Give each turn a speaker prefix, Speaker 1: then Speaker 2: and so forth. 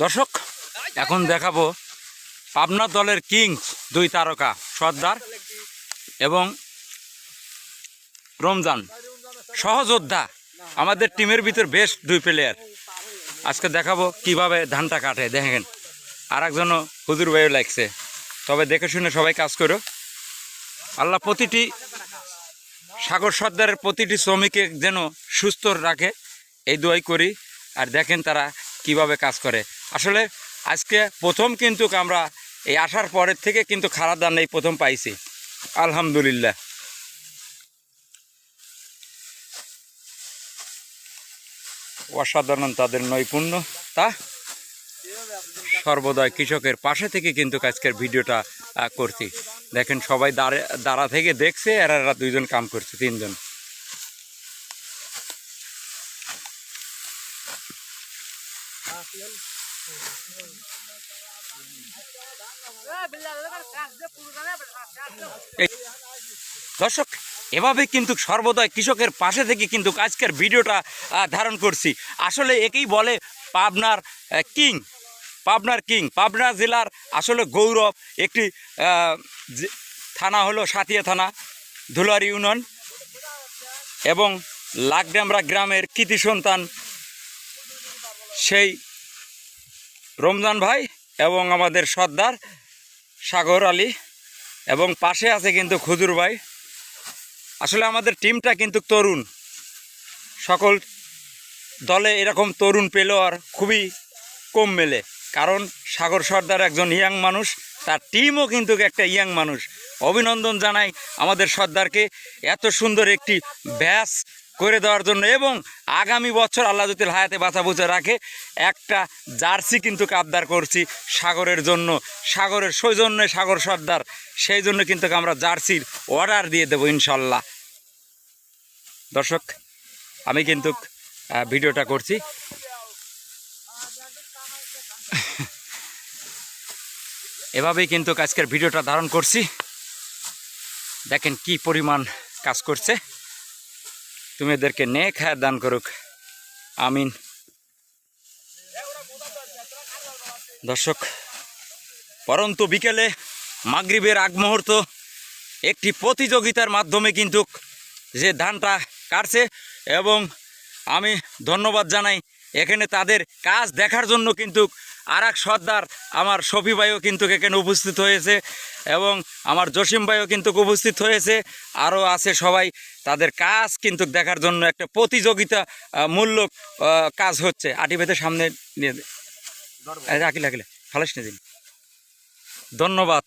Speaker 1: দর্শক, এখন দেখাবো পাবনা দলের কিংস দুই তারকা, সর্দার এবং রমজান সহযোদ্ধা, আমাদের টিমের ভিতর বেশ দুই প্লেয়ার আজকে দেখাবো কীভাবে ধানটা কাটে, দেখেন। আর একজনও হুজুর ভাইও লাগছে। তবে দেখে শুনে সবাই কাজ করো। আল্লাহ প্রতিটি সাগর সর্দারের প্রতিটি শ্রমিকে যেন সুস্থ রাখে, এই দোয়াই করি। আর দেখেন তারা কীভাবে কাজ করে। আসলে আজকে প্রথম কিন্তু আমরা এই আসার পরের থেকে কিন্তু খারাপ দান এই প্রথম পাইছি। আলহামদুলিল্লাহ। অসাধারণ তাদের নৈপুণ্য। তা সর্বদয় কৃষকের পাশে থেকে কিন্তু আজকের ভিডিওটা করছি। দেখেন সবাই দাঁড়ে, দাঁড়া থেকে দেখছে আর এরা দুইজন কাম করছে, তিনজন। দর্শক এভাবে কিন্তু সর্বদয় কৃষকের পাশে থেকে কিন্তু আজকের ভিডিওটা ধারণ করছি। আসলে একেই বলে পাবনার কিং পাবনার কিং, পাবনা জেলার আসলে গৌরব। একটি থানা হলো সাতিয়া থানা, ধুলার ইউনিয়ন এবং লাগডামরা গ্রামের কৃতি সন্তান সেই রমজান ভাই এবং আমাদের সর্দার সাগর আলী এবং পাশে আছে কিন্তু খুজুর ভাই। আসলে আমাদের টিমটা কিন্তু তরুণ। সকল দলে এরকম তরুণ পেলেও আর খুবই কম মেলে। কারণ সাগর সর্দার একজন ইয়াং মানুষ, তার টিমও কিন্তু একটা ইয়াং মানুষ। অভিনন্দন জানাই আমাদের সর্দারকে। এত সুন্দর একটি ব্যাস করে দেওয়ার জন্য। এবং আগামী বছর আল্লাহ যদি হায়াতে বাঁচা বুঝে রাখে, একটা জার্সি কিন্তু কাবদার করছি সাগরের জন্য। সাগরের সৌজন্যে সাগর সর্দার, সেই জন্য কিন্তু আমরা জার্সির অর্ডার দিয়ে দেবো ইনশাল্লাহ। দর্শক, আমি কিন্তু ভিডিওটা করছি। এভাবেই কিন্তু আজকের ভিডিওটা ধারণ করছি। দেখেন কি পরিমাণ কাজ করছে। তুমি এদেরকে নে খায় দান করুক। আমিন। দর্শক, পরন্তু বিকেলে মাগরীবের আগ মুহূর্ত একটি প্রতিযোগিতার মাধ্যমে কিন্তু যে ধানটা কাটছে এবং আমি ধন্যবাদ জানাই এখানে তাদের কাজ দেখার জন্য কিন্তু আর এক সর্দার আমার শফি ভাইও কিন্তু এখানে উপস্থিত হয়েছে এবং আমার জসিম ভাইও কিন্তু উপস্থিত হয়েছে। আরও আছে সবাই তাদের কাজ কিন্তু দেখার জন্য একটা প্রতিযোগিতা আহ, কাজ হচ্ছে। আটি ভেতে সামনে নিয়ে রাখিলে রাখিলে ফালাস নিয়ে দিন। ধন্যবাদ।